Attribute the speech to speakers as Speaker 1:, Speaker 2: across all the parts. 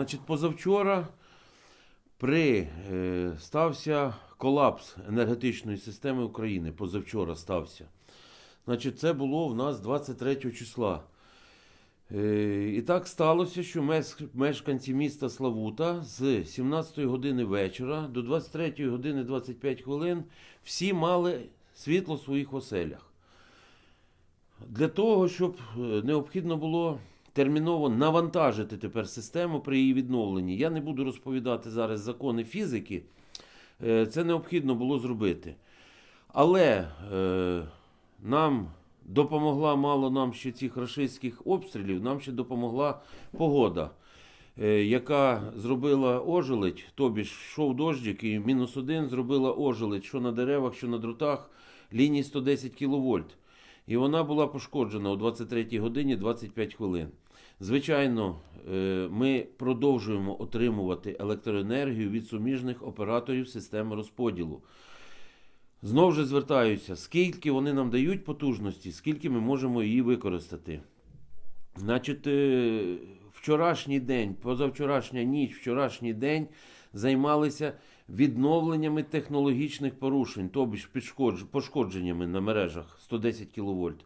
Speaker 1: Значить, позавчора при е, стався колапс енергетичної системи України. Позавчора стався. Значить, це було в нас 23 числа. Е, і так сталося, що мешканці міста Славута з 17 години вечора до 23 години 25 хвилин всі мали світло в своїх оселях. Для того, щоб е, необхідно було терміново навантажити тепер систему при її відновленні. Я не буду розповідати зараз закони фізики. Е, Це необхідно було зробити. Але е, нам допомогла мало нам ще цих рашистських обстрілів, нам ще допомогла погода, е, яка зробила ожеледь, тобі ж йшов дощик, і мінус один зробила ожеледь, що на деревах, що на дротах, лінії 110 кВт. І вона була пошкоджена о 23 годині 25 хвилин. Звичайно, е, ми продовжуємо отримувати електроенергію від суміжних операторів системи розподілу. Знову ж звертаюся, скільки вони нам дають потужності, скільки ми можемо її використати. Значить, е, вчорашній день, позавчорашня ніч, вчорашній день займалися відновленнями технологічних порушень, підшкодж- пошкодженнями на мережах 110 кВт.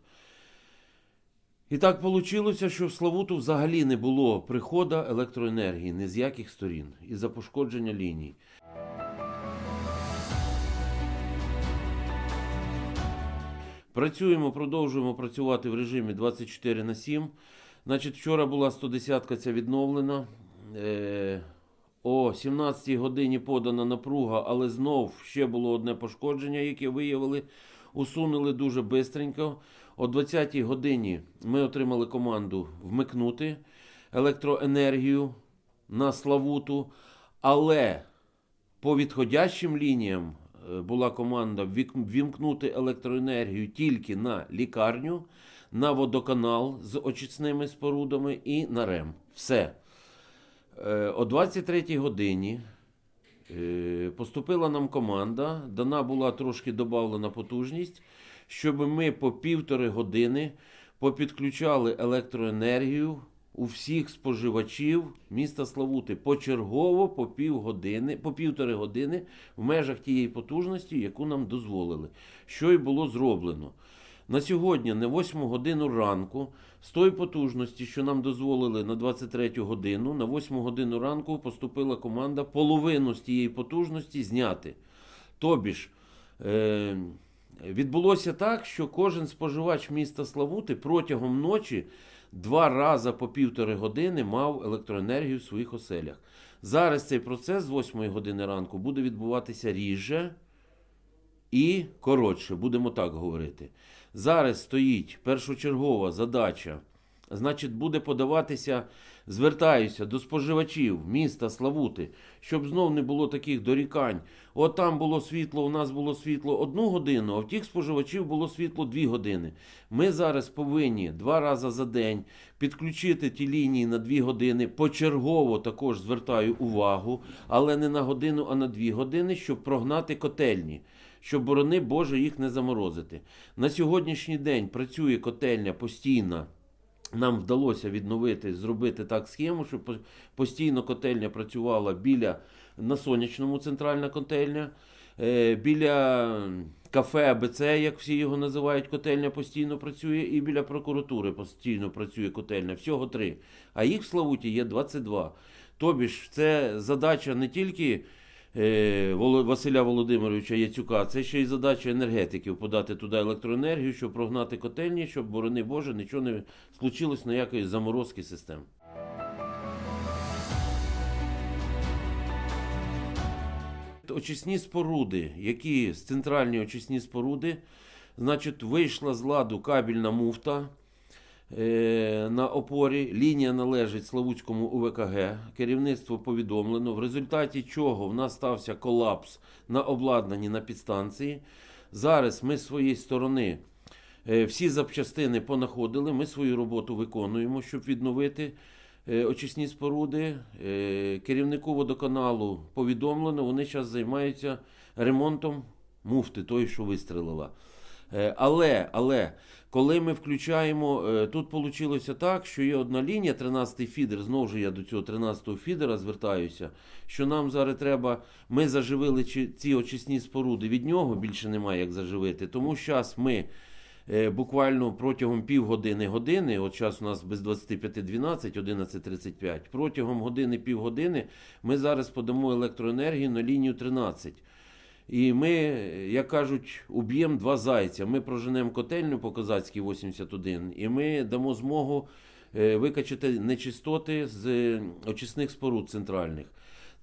Speaker 1: І так вийшло, що в Славуту взагалі не було приходу електроенергії ні з яких сторін із-за пошкодження ліній. Працюємо, продовжуємо працювати в режимі 24 на 7. Значить, вчора була 110-ка ця відновлена. О 17-й годині подана напруга, але знов ще було одне пошкодження, яке виявили. Усунули дуже бистренько. О 20-й годині ми отримали команду вмикнути електроенергію на Славуту, але по відходящим лініям е, була команда вімкнути електроенергію тільки на лікарню, на водоканал з очисними спорудами і на РЕМ. Все. Е, О 23 годині е, поступила нам команда, дана була трошки додавлена потужність, щоб ми по півтори години попідключали електроенергію у всіх споживачів міста Славути. Почергово по півгодини, по півтори години в межах тієї потужності, яку нам дозволили, що й було зроблено. На сьогодні, на 8 годину ранку, з тої потужності, що нам дозволили на 23 годину, на 8 годину ранку поступила команда половину з тієї потужності зняти. Тобі ж, е, відбулося так, що кожен споживач міста Славути протягом ночі два рази по півтори години мав електроенергію в своїх оселях. Зараз цей процес з 8 години ранку буде відбуватися ріже і коротше, будемо так говорити. Зараз стоїть першочергова задача. Значить, буде подаватися, звертаюся до споживачів міста Славути, щоб знов не було таких дорікань. От там було світло, у нас було світло одну годину, а в тих споживачів було світло дві години. Ми зараз повинні два рази за день підключити ті лінії на дві години. Почергово також звертаю увагу, але не на годину, а на дві години, щоб прогнати котельні щоб, борони Боже, їх не заморозити. На сьогоднішній день працює котельня постійно. Нам вдалося відновити, зробити так схему, щоб постійно котельня працювала біля на сонячному центральна котельня, е, біля кафе АБЦ, як всі його називають, котельня постійно працює, і біля прокуратури постійно працює котельня. Всього три. А їх в Славуті є 22. Тобі ж це задача не тільки Василя Володимировича Яцюка, це ще й задача енергетиків подати туди електроенергію, щоб прогнати котельні, щоб, борони Боже, нічого не случилось ніякої заморозки систем. Очисні споруди, які з центральні очисні споруди, значить, вийшла з ладу кабельна муфта е, на опорі. Лінія належить Славутському УВКГ. Керівництво повідомлено, в результаті чого в нас стався колапс на обладнанні на підстанції. Зараз ми з своєї сторони е, всі запчастини понаходили. Ми свою роботу виконуємо, щоб відновити е, очисні споруди. Е, Керівнику водоканалу повідомлено, вони зараз займаються ремонтом муфти, тої, що вистрелила. Е, Але, але Коли ми включаємо, е, тут вийшло так, що є одна лінія, 13-й фідер, знову ж я до цього 13-го фідера звертаюся, що нам зараз треба, ми заживили ці очисні споруди, від нього більше немає як заживити. Тому зараз ми е, буквально протягом півгодини години, от зараз у нас без 25.12, 11.35, протягом години півгодини ми зараз подамо електроенергію на лінію 13. І ми, як кажуть, уб'ємо два зайця. Ми проженемо котельню по Козацькій 81, і ми дамо змогу е, викачати нечистоти з е, очисних споруд центральних.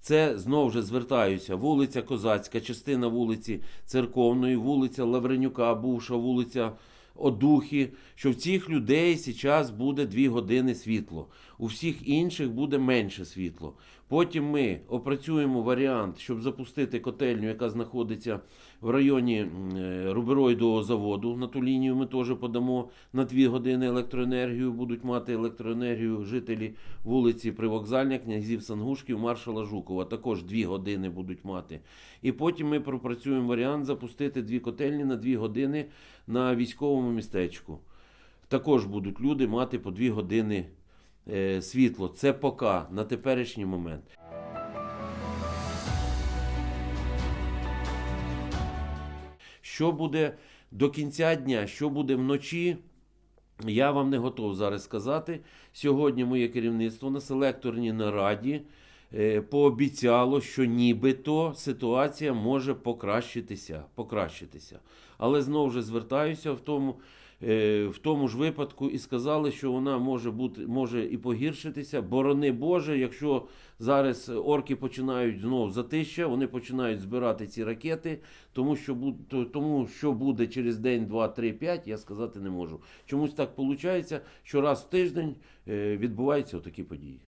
Speaker 1: Це знову ж звертаюся. Вулиця Козацька, частина вулиці Церковної, вулиця Лавренюка, бувша вулиця Одухи, що в цих людей зараз буде 2 години світло. У всіх інших буде менше світло. Потім ми опрацюємо варіант, щоб запустити котельню, яка знаходиться в районі е, рубероїдового заводу. На ту лінію ми теж подамо на 2 години електроенергію. Будуть мати електроенергію жителі вулиці Привокзальня, князів Сангушків, маршала Жукова. Також 2 години будуть мати. І потім ми пропрацюємо варіант запустити дві котельні на 2 години на військовому містечку. Також будуть люди мати по 2 години світло. Це поки на теперішній момент. Що буде до кінця дня, що буде вночі, я вам не готов зараз сказати. Сьогодні моє керівництво на селекторній нараді е, пообіцяло, що нібито ситуація може покращитися. покращитися. Але знову ж звертаюся в тому, е, в тому ж випадку і сказали, що вона може бути може і погіршитися. Борони Боже, якщо зараз орки починають знову затища, вони починають збирати ці ракети, тому що тому, що буде через день, два, три, п'ять, я сказати не можу. Чомусь так виходить, що раз в тиждень е, відбуваються такі події.